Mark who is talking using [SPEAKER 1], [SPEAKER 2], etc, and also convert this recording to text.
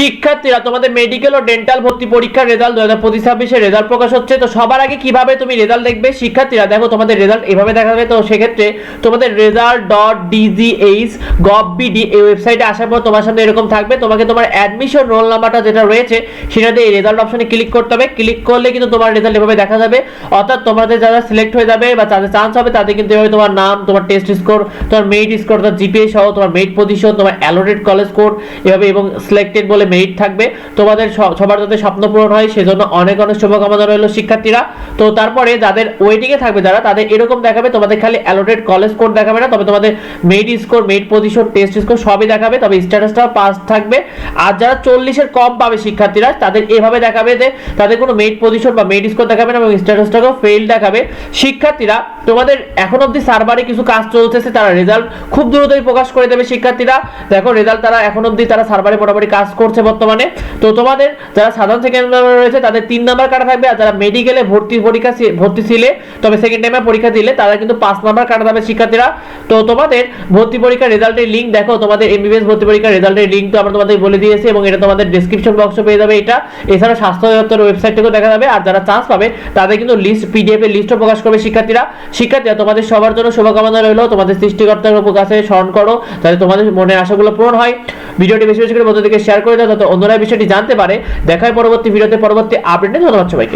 [SPEAKER 1] শিক্ষার্থীরা, তোমাদের মেডিকেল ও ডেন্টাল ভর্তি পরীক্ষার রেজাল্ট দু হাজার পঁচিশ ছাব্বিশে রেজাল্ট প্রকাশ হচ্ছে। তো সবার আগে কীভাবে তুমি রেজাল্ট দেখবে? শিক্ষার্থীরা, দেখো তোমাদের রেজাল্ট এভাবে দেখা যাবে তো সেক্ষেত্রে তোমাদের result dot DGH gov BD এই ওয়েবসাইটে আসার পর তোমার সামনে এরকম থাকবে। তোমাকে তোমার অ্যাডমিশন রোল নাম্বারটা যেটা রয়েছে সেটাতে এই রেজাল্ট অপশনে ক্লিক করতে হবে। ক্লিক করলে কিন্তু তোমার রেজাল্ট এভাবে দেখা যাবে। অর্থাৎ তোমাদের যারা সিলেক্ট হয়ে যাবে বা যাদের চান্স হবে, তাদের কিন্তু এভাবে তোমার নাম, তোমার টেস্ট স্কোর তোমার মেরিট স্কোর তোমার জিপিএ সহ তোমার মেরিট পজিশন তোমার অ্যালোটেড কলেজ কোড এভাবে এবং সিলেক্টেড বলে মেরিট থাকবে। তোমাদের সবার যাতে স্বপ্ন পূরণ হয়, সেজন্য অনেক অনেক শুভকামনা রইল শিক্ষার্থীরা। তো তারপরে যাদের ওয়েটিং এ থাকবে যারা, তাদের এরকম দেখাবে, তোমাদের খালি অ্যালোটেড কলেজ কোড দেখাবে না, তবে তোমাদের merit score merit position test score সবই দেখাবে, তবে স্ট্যাটাসটা পাস থাকবে। আর যারা চল্লিশের কম পাবে শিক্ষার্থীরা, তাদের এভাবে দেখাবে যে, তাদের কোনো মেরিট পজিশন বা মেরিট স্কোর দেখাবে না এবং স্ট্যাটাসটাকেও ফেল দেখাবে। শিক্ষার্থীরা, তোমাদের এখন অবধি সার্ভারে কিছু কাজ চলতেছে, তারা রেজাল্ট খুব দ্রুতই প্রকাশ করে দেবে শিক্ষার্থীরা। দেখো রেজাল্ট তারা এখন অবধি তারা সার্ভারে মোটামুটি কাজ করছে বর্তমানে। তো তোমাদের যারা সাধারণ সেকেন্ড নাম্বার রয়েছে, তাদের তিন নাম্বার কাটা থাকবে আর যারা মেডিকেলে ভর্তি পরীক্ষা ভর্তি ছিলে, তবে সেকেন্ড টাইমে পরীক্ষা দিলে তারা কিন্তু পাঁচ নাম্বার কাটা যাবে শিক্ষার্থীরা। তো তোমাদের ভর্তি পরীক্ষার রেজাল্টের লিঙ্ক দেখো, তোমাদের এমবিবিএস ভর্তি পরীক্ষার রেজাল্টের লিঙ্ক তো আমরা তোমাদের বলে দিয়েছি এবং এটা তোমাদের ডেসক্রিপশন বক্সে পেয়ে যাবে এটা। এছাড়া স্বাস্থ্য দপ্তরের ওয়েবসাইট থেকেও দেখা যাবে আর যারা চান্স পাবে, তাদের কিন্তু লিস্ট পিডিএফ এর লিস্টও প্রকাশ করবে শিক্ষার্থীরা। শিক্ষার্থীরা, তোমাদের সবার জন্য শুভকামনা রইল, তোমাদের সৃষ্টিকর্তার কাছে স্মরণ করো, যাতে তোমাদের মনের আশাগুলো পূরণ হয়। ভিডিওটি বেশি বেশি করে বন্ধুদেরকে শেয়ার করে দাও যাতে অন্যরা বিষয়টি জানতে পারে। দেখায় পরবর্তী ভিডিওতে পরবর্তী আপডেটে ধন্যবাদ সবাইকে।